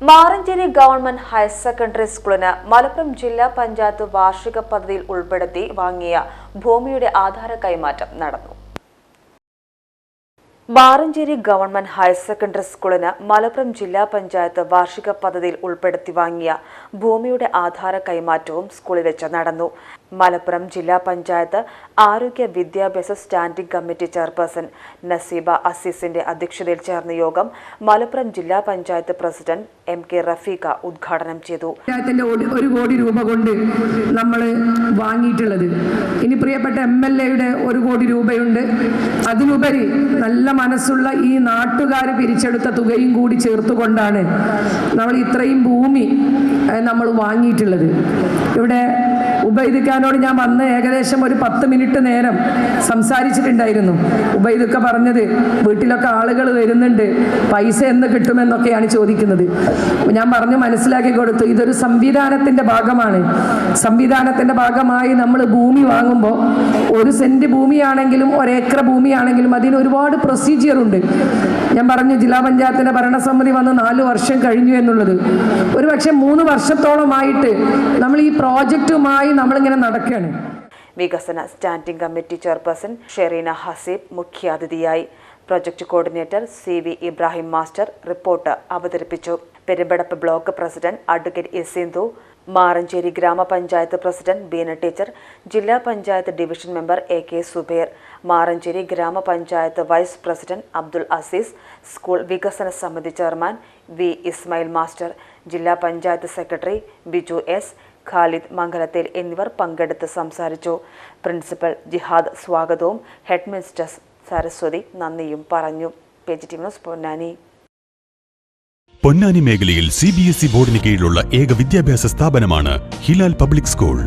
Maranchery government higher secondary സ്കൂളിന് മലപ്പുറം ജില്ലാ പഞ്ചായത്ത് വാർഷിക പദ്ധതിയിൽ ഉൾപ്പെടുത്തി വാങ്ങിയ ഭൂമിയുടെ ആധാര കൈമാറ്റം നടന്നു. മാറഞ്ചേരി ഗവൺമെന്റ് ഹയർ സെക്കൻഡറി സ്കൂളിന് മലപ്പുറം ജില്ലാ പഞ്ചായത്ത് വാർഷിക പദ്ധതിയിൽ ഉൾപ്പെടുത്തി വാങ്ങിയ ഭൂമിയുടെ ആധാര കൈമാറ്റവും സ്കൂളിൽ വെച്ച് നടന്നു. മലപ്പുറം ജില്ലാ പഞ്ചായത്ത് ആരോഗ്യ വിദ്യാഭ്യാസ സ്റ്റാൻഡിംഗ് കമ്മിറ്റി ചെയർപേഴ്സൺ നസീബ അസീസിന്റെ അധ്യക്ഷതയിൽ ചേർന്ന യോഗം മലപ്പുറം ജില്ലാ panchayat president M K Rafeeq ഉദ്ഘാടനം ചെയ്തു. ഒരു- കോടി രൂപ കൊണ്ട് നമ്മൾ വാങ്ങിയിട്ടുള്ളത്. ഇനി പ്രിയപ്പെട്ട എം എൽ എയുടെ ഒരു കോടി രൂപയുണ്ട്. അതിനുപരി നല്ല മനസ്സുള്ള ഈ നാട്ടുകാർ പിരിച്ചെടുത്ത തുകയും കൂടി ചേർത്തുകൊണ്ടാണ് നമ്മൾ ഇത്രയും ഭൂമി നമ്മൾ വാങ്ങിയിട്ടുള്ളത്. ഇവിടെ ഉബൈദിക്കാനോട് ഞാൻ വന്ന് ഏകദേശം ഒരു പത്ത് മിനിറ്റ് നേരം സംസാരിച്ചിട്ടുണ്ടായിരുന്നു. ഉബൈദൊക്കെ പറഞ്ഞത് വീട്ടിലൊക്കെ ആളുകൾ വരുന്നുണ്ട് പൈസ എന്ന് കിട്ടുമെന്നൊക്കെയാണ് ചോദിക്കുന്നത്. ഞാൻ പറഞ്ഞു മനസ്സിലാക്കി കൊടുത്തു ഇതൊരു സംവിധാനത്തിന്റെ ഭാഗമാണ്. സംവിധാനത്തിന്റെ ഭാഗമായി നമ്മൾ ഭൂമി വാങ്ങുമ്പോൾ ഒരു സെന്റ് ഭൂമിയാണെങ്കിലും ഒരേക്കർ ഭൂമിയാണെങ്കിലും അതിന് ഒരുപാട് പ്രൊസീജിയർ ഉണ്ട്. ഞാൻ പറഞ്ഞു ജില്ലാ പഞ്ചായത്തിന്റെ ഭരണസമിതി വന്ന് നാല് വർഷം കഴിഞ്ഞു എന്നുള്ളത്. ഒരു പക്ഷേ മൂന്ന് വർഷത്തോളമായിട്ട് നമ്മൾ ഈ പ്രോജക്റ്റുമായി നമ്മളിങ്ങനെ നടക്കുകയാണ്. വികസന standing committee chairperson Sherina Haseeb മുഖ്യാതിഥിയായി project coordinator C V Ibrahim master report അവതരിപ്പിച്ചു. Perumpadappu block president advocate S Sindhu Maranchery ഗ്രാമപഞ്ചായത്ത് പ്രസിഡന്റ് ബീന ടീച്ചർ ജില്ലാ panchayat division member A K Zubair Maranchery ഗ്രാമപഞ്ചായത്ത് vice president Abdul Azeez school വികസന സമിതി chairman V Ismail master ജില്ലാ panchayat secretary Biju S Khalid Mangalathil എന്നിവർ പങ്കെടുത്ത് സംസാരിച്ചു. പ്രിൻസിപ്പൽ ജിഹാദ് സ്വാഗതവും ഹെഡ് മിസ്റ്റസ് സരസ്വതി നന്ദിയും പറഞ്ഞു. പൊന്നാനി. പൊന്നാനി മേഖലയിൽ സി ബി എസ് ഇ ബോർഡിന് കീഴിലുള്ള ഏക വിദ്യാഭ്യാസ സ്ഥാപനമാണ് ഹിലാൽ പബ്ലിക് സ്കൂൾ.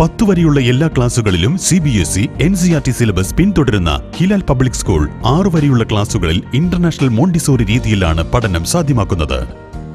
പത്തു വരെയുള്ള എല്ലാ ക്ലാസുകളിലും C B S E N C R T syllabus പിന്തുടരുന്ന ഹിലാൽ പബ്ലിക് സ്കൂൾ ആറു വരെയുള്ള ക്ലാസുകളിൽ ഇന്റർനാഷണൽ മോണ്ടിസോറി രീതിയിലാണ് പഠനം സാധ്യമാക്കുന്നത്.